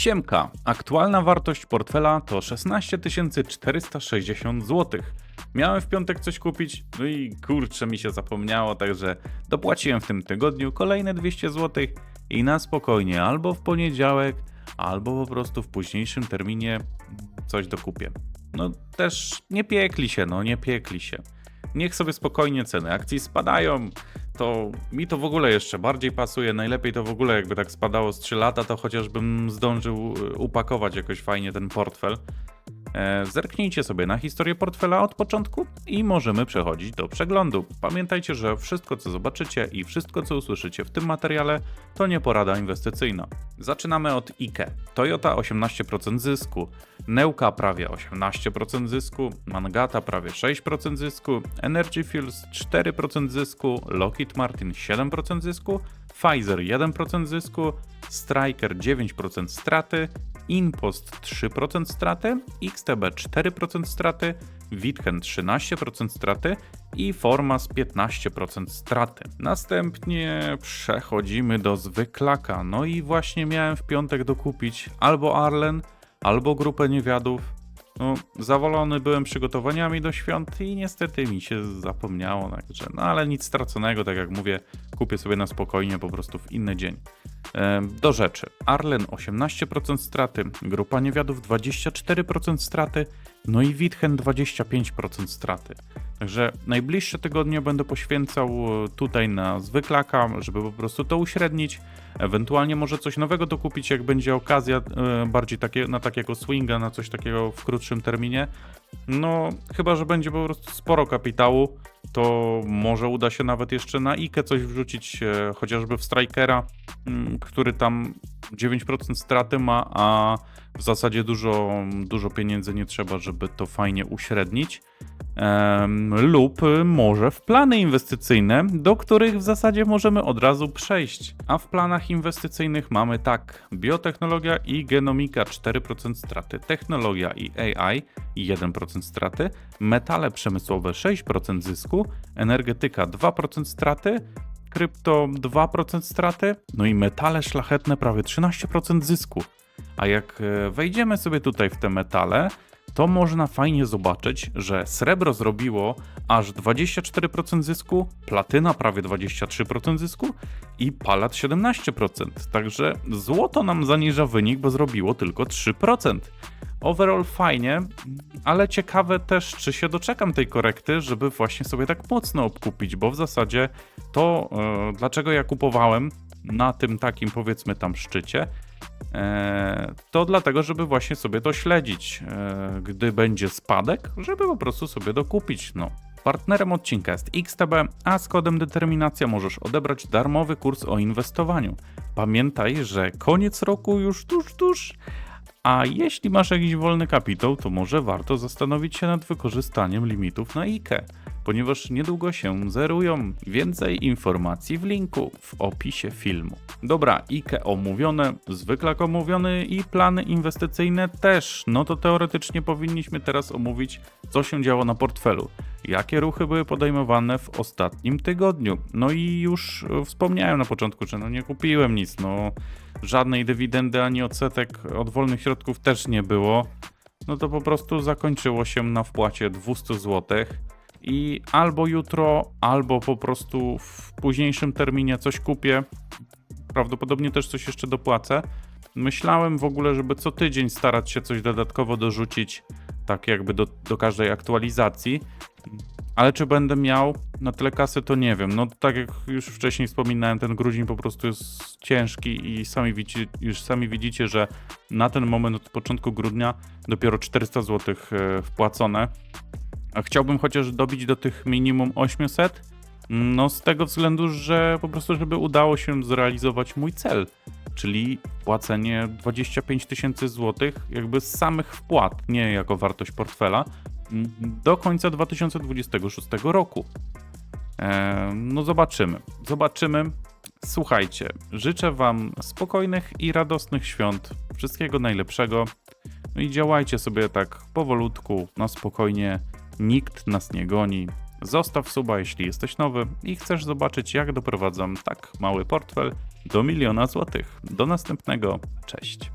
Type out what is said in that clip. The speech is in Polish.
Siemka. Aktualna wartość portfela to 16 460 zł. Miałem w piątek coś kupić, no i kurczę mi się zapomniało, także dopłaciłem w tym tygodniu kolejne 200 zł i na spokojnie albo w poniedziałek, albo po prostu w późniejszym terminie coś dokupię. No też nie piekli się, no nie piekli się. Niech sobie spokojnie ceny akcji spadają, to mi to w ogóle jeszcze bardziej pasuje. Najlepiej to w ogóle jakby tak spadało z 3 lata, to chociażbym zdążył y, upakować jakoś fajnie ten portfel. E, Zerknijcie sobie na historię portfela od początku i możemy przechodzić do przeglądu. Pamiętajcie, że wszystko co zobaczycie i wszystko co usłyszycie w tym materiale to nie porada inwestycyjna. Zaczynamy od IKE. Toyota 18% zysku, Neuka prawie 18% zysku, Mangata prawie 6% zysku, Energy Fuels 4% zysku, Lockheed Martin 7% zysku, Pfizer 1% zysku, Striker 9% straty, Inpost 3% straty, XTB 4% straty, Witchen 13% straty i Formas 15% straty. Następnie przechodzimy do zwyklaka. No i właśnie miałem w piątek dokupić albo Arlen, albo grupę niewiadów. No, zawalony byłem przygotowaniami do świąt i niestety mi się zapomniało, także, no ale nic straconego, tak jak mówię, kupię sobie na spokojnie po prostu w inny dzień. Do rzeczy. Arlen 18% straty, grupa niewiadów 24% straty, no i Witchen 25% straty. Także najbliższe tygodnie będę poświęcał e, tutaj na zwyklaka, żeby po prostu to uśrednić. Ewentualnie może coś nowego dokupić, jak będzie okazja, e, bardziej takie, na takiego swinga, na coś takiego w krótszym terminie. No, chyba, że będzie po prostu sporo kapitału, to może uda się nawet jeszcze na IKE coś wrzucić, e, chociażby w Strikera, mm, który tam 9% straty ma, a w zasadzie dużo, dużo pieniędzy nie trzeba, żeby to fajnie uśrednić. Lub może w plany inwestycyjne, do których w zasadzie możemy od razu przejść. A w planach inwestycyjnych mamy tak: biotechnologia i genomika 4% straty, technologia i AI 1% straty, metale przemysłowe 6% zysku, energetyka 2% straty, krypto 2% straty, no i metale szlachetne prawie 13% zysku. A jak e, wejdziemy sobie tutaj w te metale, to można fajnie zobaczyć, że srebro zrobiło aż 24% zysku, platyna prawie 23% zysku i palat 17%. Także złoto nam zaniża wynik, bo zrobiło tylko 3%. Overall fajnie, ale ciekawe też, czy się doczekam tej korekty, żeby właśnie sobie tak mocno obkupić, bo w zasadzie to, e, dlaczego ja kupowałem na tym takim powiedzmy tam szczycie, E, to dlatego, żeby właśnie sobie to śledzić. E, Gdy będzie spadek, żeby po prostu sobie dokupić. No. Partnerem odcinka jest XTB, a z kodem determinacja możesz odebrać darmowy kurs o inwestowaniu. Pamiętaj, że koniec roku już tuż, tuż. A jeśli masz jakiś wolny kapitał, to może warto zastanowić się nad wykorzystaniem limitów na IKE, ponieważ niedługo się zerują. Więcej informacji w linku w opisie filmu. Dobra, IKE omówione, zwyklak omówiony i plany inwestycyjne też. No to teoretycznie powinniśmy teraz omówić, co się działo na portfelu. Jakie ruchy były podejmowane w ostatnim tygodniu? No i już e, wspomniałem na początku, że no nie kupiłem nic, no żadnej dywidendy ani odsetek od wolnych środków też nie było. No to po prostu zakończyło się na wpłacie 200 zł. I albo jutro, albo po prostu w późniejszym terminie coś kupię. Prawdopodobnie też coś jeszcze dopłacę. Myślałem w ogóle, żeby co tydzień starać się coś dodatkowo dorzucić, tak jakby do, do każdej aktualizacji. Ale czy będę miał na tyle kasy, to nie wiem. No tak jak już wcześniej wspominałem, ten grudzień po prostu jest ciężki i sami widzicie, już sami widzicie, że na ten moment od początku grudnia dopiero 400 zł e, wpłacone. A chciałbym chociaż dobić do tych minimum 800. No z tego względu, że po prostu, żeby udało się zrealizować mój cel, czyli płacenie 25 tysięcy złotych jakby z samych wpłat, nie jako wartość portfela, do końca 2026 roku. E, No zobaczymy. Zobaczymy. Słuchajcie, życzę Wam spokojnych i radosnych świąt. Wszystkiego najlepszego. No i działajcie sobie tak powolutku, na spokojnie. Nikt nas nie goni. Zostaw suba, jeśli jesteś nowy i chcesz zobaczyć, jak doprowadzam tak mały portfel do miliona złotych. Do następnego. Cześć.